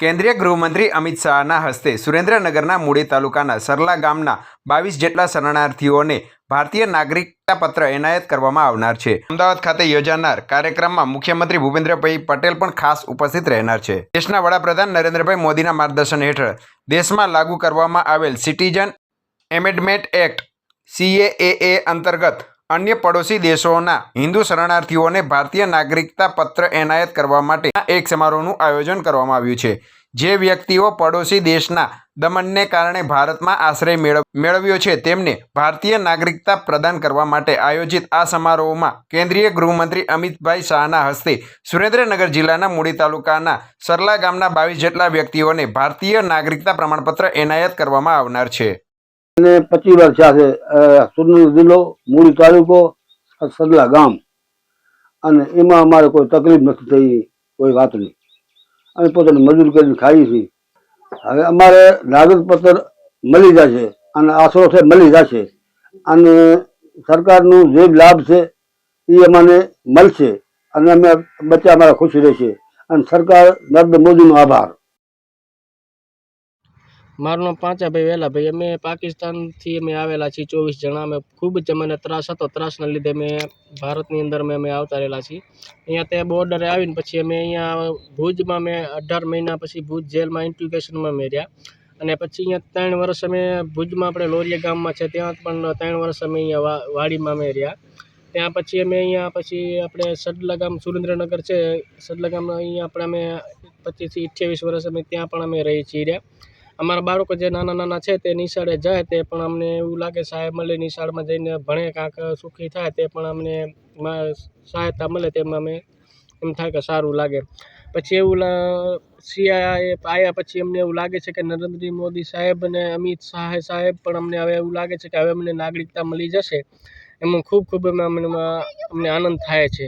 કેન્દ્રીય ગૃહમંત્રી અમિત શાહના હસ્તે સુરેન્દ્રનગરના મૂળી તાલુકાના સરલા ગામના બાવીસ જેટલા શરણાર્થીઓને ભારતીય નાગરિકતા પત્ર એનાયત કરવામાં આવનાર છે. અમદાવાદ ખાતે યોજાનાર કાર્યક્રમમાં મુખ્યમંત્રી ભૂપેન્દ્રભાઈ પટેલ પણ ખાસ ઉપસ્થિત રહેનાર છે. દેશના વડાપ્રધાન નરેન્દ્રભાઈ મોદીના માર્ગદર્શન હેઠળ દેશમાં લાગુ કરવામાં આવેલ સિટીઝન એમેન્ડમેન્ટ એક્ટ સીએએ અંતર્ગત અન્ય પડોશી દેશોના હિન્દુ શરણાર્થીઓને ભારતીય નાગરિકતા પત્ર એનાયત કરવા માટે એક સમારોહનું આયોજન કરવામાં આવ્યું છે, જે વ્યક્તિઓ પડોશી દેશના દમનને કારણે ભારતમાં આશ્રય મેળવ, મેળવ્યો છે. તેમને ભારતીય નાગરિકતા પ્રદાન કરવા માટે આયોજિત આ સમારોહમાં કેન્દ્રીય ગૃહમંત્રી અમિતભાઈ શાહના હસ્તે સુરેન્દ્રનગર જિલ્લાના મૂળી તાલુકાના સરલા ગામના બાવીસ જેટલા વ્યક્તિઓને ભારતીય નાગરિકતા પ્રમાણપત્ર એનાયત કરવામાં આવનાર છે. અને પચીસ વર્ષ થયા છે અ, સુરેન્દ્રનગર જિલ્લો મૂળી તાલુકો સદલા ગામ. અને એમાં અમારે કોઈ તકલીફ નથી થઈ કોઈ વાતની અમે પોતાની મજૂરી કરીને ખાઈએ છીએ. હવે અમારે નાગરિક પત્ર મળી જશે અને આશરો છે મળી જશે અને સરકારનું જે લાભ છે એ અમને મળશે. અને અમે બચ્ચા અમારા ખુશ રહેશે. અને સરકાર નરેન્દ્ર મોદીનો આભાર. મારું નામ પાંચાભાઈ વેલાભાઈ અમે પાકિસ્તાનથી અમે આવેલા છીએ ચોવીસ જણા. અમે ખૂબ જ અમને ત્રાસ હતો. ત્રાસના લીધે અમે ભારતની અંદર અમે અમે આવતા રહેલા છીએ. અહીંયા તે બોર્ડરે આવીને પછી અમે અહીંયા ભુજમાં મેં અઢાર મહિના પછી ભુજ જેલમાં ઇન્ટ્યુકેશનમાં અમે રહ્યા. અને પછી અહીંયા ત્રણ વર્ષ અમે ભુજમાં આપણે લોરિયા ગામમાં છે. ત્યાં પણ ત્રણ વર્ષ અમે અહીંયા વાડીમાં અમે રહ્યા. ત્યાં પછી અમે અહીંયા પછી આપણે સડલા ગામ સુરેન્દ્રનગર છે. સડલા ગામમાં અહીંયા આપણે અમે પચીસથી અઠ્યાવીસ વર્ષ અમે ત્યાં પણ અમે રહી છીએ રહ્યા. અમારા બાળકો જે નાના નાના છે તે નિશાળે જાય તે પણ અમને એવું લાગે સાહેબ મળે નિશાળમાં જઈને ભણે કાંક સુખી થાય તે પણ અમને સહાયતા મળે તેમાં અમે એમ થાય કે સારું લાગે. પછી એવું સીઆઈએ આવ્યા પછી અમને એવું લાગે છે કે નરેન્દ્ર મોદી સાહેબ અને અમિત શાહ સાહેબ પણ અમને હવે એવું લાગે છે કે હવે અમને નાગરિકતા મળી જશે. એમાં ખૂબ ખૂબ અમને અમને આનંદ થાય છે.